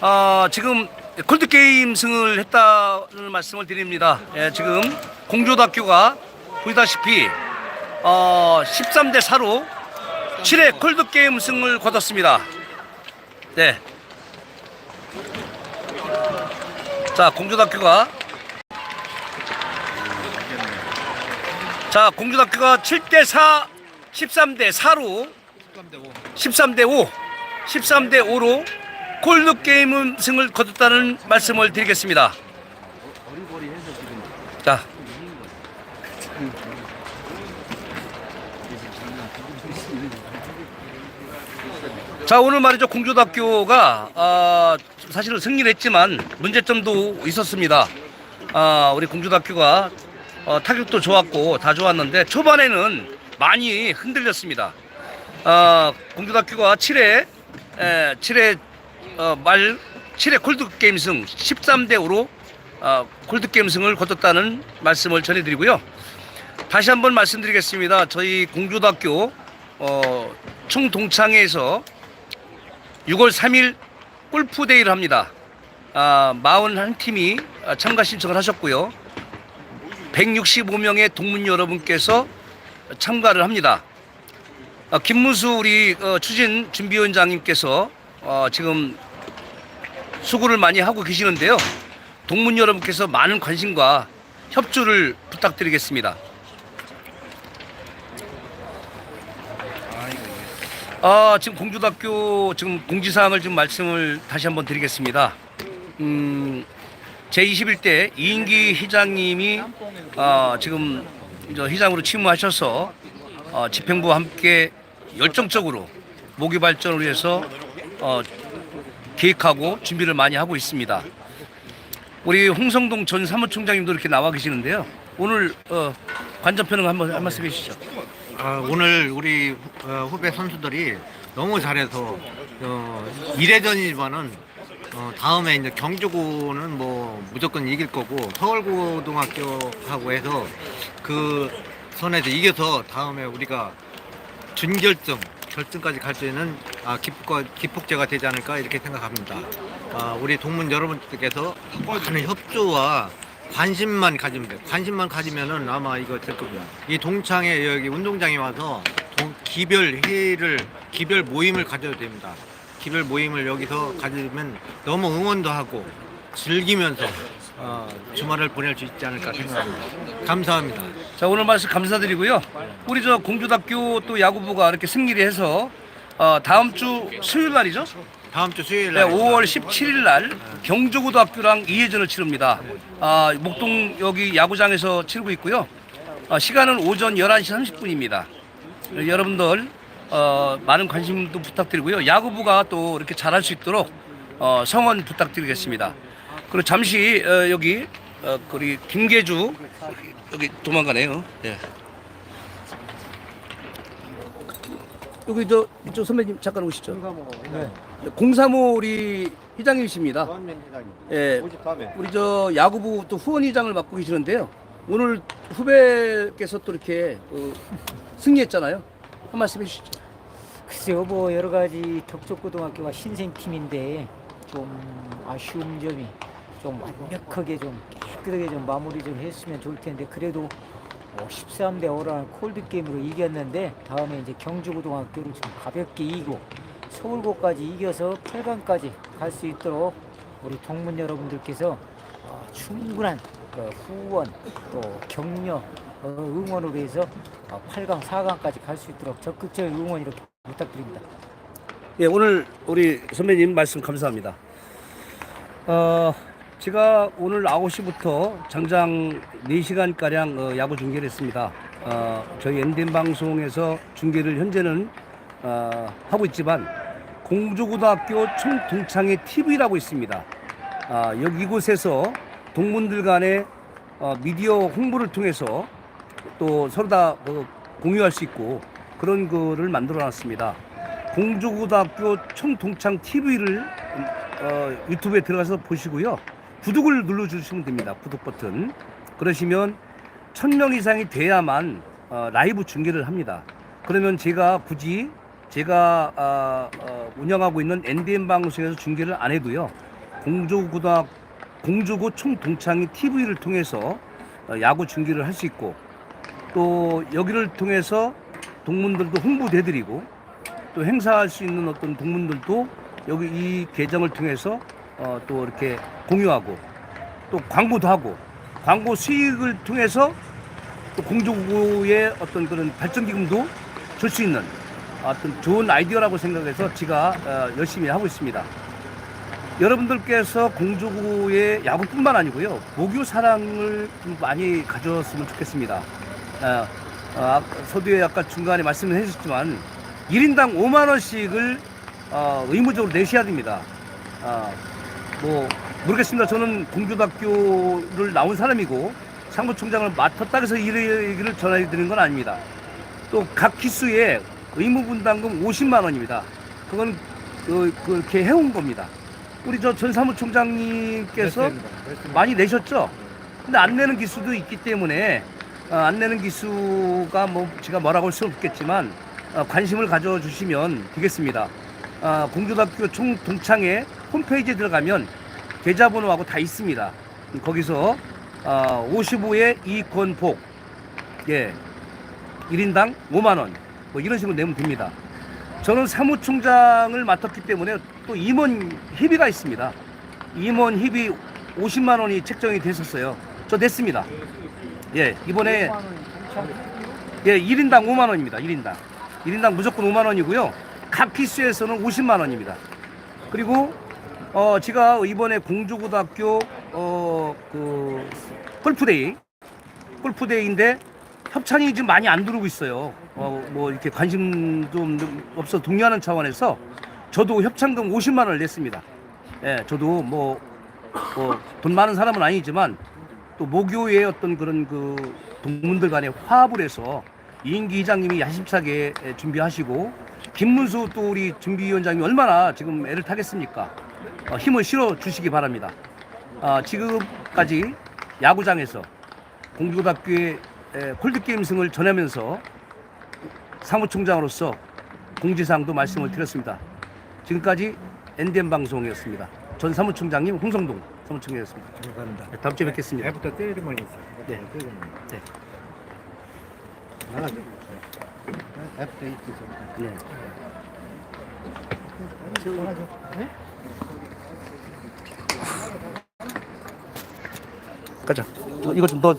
아, 지금 콜드 게임 승을 했다는 말씀을 드립니다. 예, 지금 공조대학교가 보시다시피 어, 13대 4로 7회 콜드 게임 승을 거뒀습니다. 네. 자, 공조대학교가 자, 공조대학교가 7대 4, 13대 4로 13대 5, 13대 5로 콜드 게임 승을 거뒀다는 말씀을 드리겠습니다. 자. 자 오늘 말이죠 공조대학교가 아, 사실은 승리를 했지만 문제점도 있었습니다. 아, 우리 공조대학교가 어, 타격도 좋았고 다 좋았는데 초반에는 많이 흔들렸습니다. 아, 공조대학교가 7회 에, 7회 어, 말 7회 콜드 게임 승 13대 5로 어, 콜드 게임 승을 거뒀다는 말씀을 전해드리고요. 다시 한번 말씀드리겠습니다. 저희 공조대학교 어, 총동창회에서 6월 3일 골프데이를 합니다. 아, 41팀이 참가 신청을 하셨고요. 165명의 동문 여러분께서 참가를 합니다. 아, 김무수 우리 어, 추진 준비위원장님께서 어, 지금 수고를 많이 하고 계시는데요. 동문 여러분께서 많은 관심과 협조를 부탁드리겠습니다. 아, 지금 공주대학교 지금 공지사항을 좀 말씀을 다시 한번 드리겠습니다. 음, 제21대 이인기 회장님이 아, 지금 저 회장으로 취임하셔서 어, 집행부와 함께 열정적으로 모기 발전을 위해서 어, 계획하고 준비를 많이 하고 있습니다. 우리 홍성동 전 사무총장님도 이렇게 나와 계시는데요. 오늘 어, 관전평을 한번 한 말씀 해주시죠. 아, 오늘 우리 후- 어, 후배 선수들이 너무 잘해서 어, 1회전이지만은 어, 다음에 이제 경주고는 뭐 무조건 이길 거고 서울고등학교하고 해서 그 선에서 이겨서 다음에 우리가 준결승 결승까지 갈 수 있는 아, 기폭과 기폭제가 되지 않을까 이렇게 생각합니다. 아, 우리 동문 여러분들께서 많은 협조와 관심만 가지면 돼요. 관심만 가지면은 아마 이거 될 겁니다. 이 동창회 여기 운동장에 와서 동- 기별 회의를 기별 모임을 가져야 됩니다. 기별 모임을 여기서 가지면 너무 응원도 하고 즐기면서 어, 주말을 보낼 수 있지 않을까 생각합니다. 감사합니다. 자 오늘 말씀 감사드리고요. 우리 저 공주대학교 또 야구부가 이렇게 승리를 해서 어, 다음 주 수요일 날이죠? 다음 주 수요일 네, 날 5월 17일 날 경주고등학교랑 2회전을 치릅니다. 아, 목동 여기 야구장에서 치르고 있고요. 아, 시간은 오전 11시 30분입니다. 여러분들 어, 많은 관심도 부탁드리고요. 야구부가 또 이렇게 잘할 수 있도록 어, 성원 부탁드리겠습니다. 그리고 잠시 어, 여기 어, 우리 김계주 여기 도망가네요. 예. 여기 저 이쪽 선배님 잠깐 오시죠. 네. 035 우리 회장님이십니다. 예, 53회. 우리 저 야구부 또 후원회장을 맡고 계시는데요. 오늘 후배께서 또 이렇게 어, 승리했잖아요. 한 말씀 해주시죠. 글쎄요, 뭐 여러 가지 덕적고등학교가 신생팀인데 좀 아쉬운 점이 좀 완벽하게 좀 깨끗하게 좀 마무리 좀 했으면 좋을 텐데 그래도 뭐 13대 5라는 콜드 게임으로 이겼는데 다음에 이제 경주고등학교를 좀 가볍게 이기고 서울고까지 이겨서 8강까지 갈 수 있도록 우리 동문 여러분들께서 어, 충분한 그 후원 또 격려 어, 응원으로 해서 어, 8강, 4강까지 갈 수 있도록 적극적인 응원 이렇게 부탁드립니다. 예, 오늘 우리 선배님 말씀 감사합니다. 어, 제가 오늘 9시부터 장장 4시간가량 어, 야구 중계를 했습니다. 어, 저희 엔덴 방송에서 중계를 현재는 어, 하고 있지만 공주고등학교 총동창회 TV라고 있습니다. 아, 여기 이곳에서 동문들 간의 어, 미디어 홍보를 통해서 또 서로 다 어, 공유할 수 있고 그런 거를 만들어 놨습니다. 공주고등학교 총동창 TV를 어, 유튜브에 들어가서 보시고요. 구독을 눌러주시면 됩니다. 구독 버튼. 그러시면 천명 이상이 돼야만 어, 라이브 중계를 합니다. 그러면 제가 굳이 제가 아, 어, 운영하고 있는 NDN 방송에서 중계를 안 해도요. 공조고등학 공조고 총동창회 TV를 통해서 어, 야구 중계를 할 수 있고 또 여기를 통해서 동문들도 홍보도 해드리고 또 행사할 수 있는 어떤 동문들도 여기 이 계정을 통해서 어, 또 이렇게 공유하고 또 광고도 하고 광고 수익을 통해서 또 공조구의 어떤 그런 발전기금도 줄 수 있는 어떤 좋은 아이디어라고 생각해서 제가 어, 열심히 하고 있습니다. 여러분들께서 공조구의 야구뿐만 아니고요 모교 사랑을 좀 많이 가졌으면 좋겠습니다. 어, 어, 아까 서두에 아까 중간에 말씀을 해주셨지만 1인당 5만 원씩을 어, 의무적으로 내셔야 됩니다. 어, 뭐 모르겠습니다. 저는 공교학교를 나온 사람이고 상무총장을 맡았다 해서 이 얘기를 전해드리는 건 아닙니다. 또 각 기수에 의무 분담금 50만 원입니다. 그건 그, 그렇게 해온 겁니다. 우리 저 전 사무총장님께서 많이 내셨죠? 근데 안 내는 기수도 있기 때문에 어, 안 내는 기수가 뭐 제가 뭐라고 할 수는 없겠지만 어, 관심을 가져주시면 되겠습니다. 어, 공교학교 총동창회 홈페이지에 들어가면 계좌번호하고 다 있습니다. 거기서 어, 55의 이권복 예 1인당 5만 원 뭐 이런 식으로 내면 됩니다. 저는 사무총장을 맡았기 때문에 또 임원 협의가 있습니다. 임원 협의 50만 원이 책정이 됐었어요. 저 냈습니다. 예, 이번에 예, 1인당 5만 원입니다. 1인당. 1인당 무조건 5만 원이고요. 각 기수에서는 50만 원입니다. 그리고 어 제가 이번에 공주고등학교 어 그 골프데이 골프데이인데 협찬이 지금 많이 안 들어오고 있어요. 어 뭐 이렇게 관심 좀 없어 독려하는 차원에서 저도 협찬금 50만 원을 냈습니다. 예, 저도 뭐 뭐 돈 많은 사람은 아니지만 또 모교의 어떤 그런 그 동문들 간에 화합을 해서 이인기 회장님이 야심차게 에, 준비하시고 김문수 또 우리 준비위원장이 얼마나 지금 애를 타겠습니까? 어, 힘을 실어 주시기 바랍니다. 아, 지금까지 야구장에서 공주고등학교의 에, 콜드게임 승을 전하면서 사무총장으로서 공지사항도 말씀을 드렸습니다. 지금까지 NDN 방송이었습니다. 전 사무총장님 홍성동 사무총장이었습니다. 감사합니다. 네, 다음 주에 뵙겠습니다. 애부터 때리면 있어. 네. 네. 나가죠. 애부터 있지. 네. 가 자. 어, 이거 좀 넣어.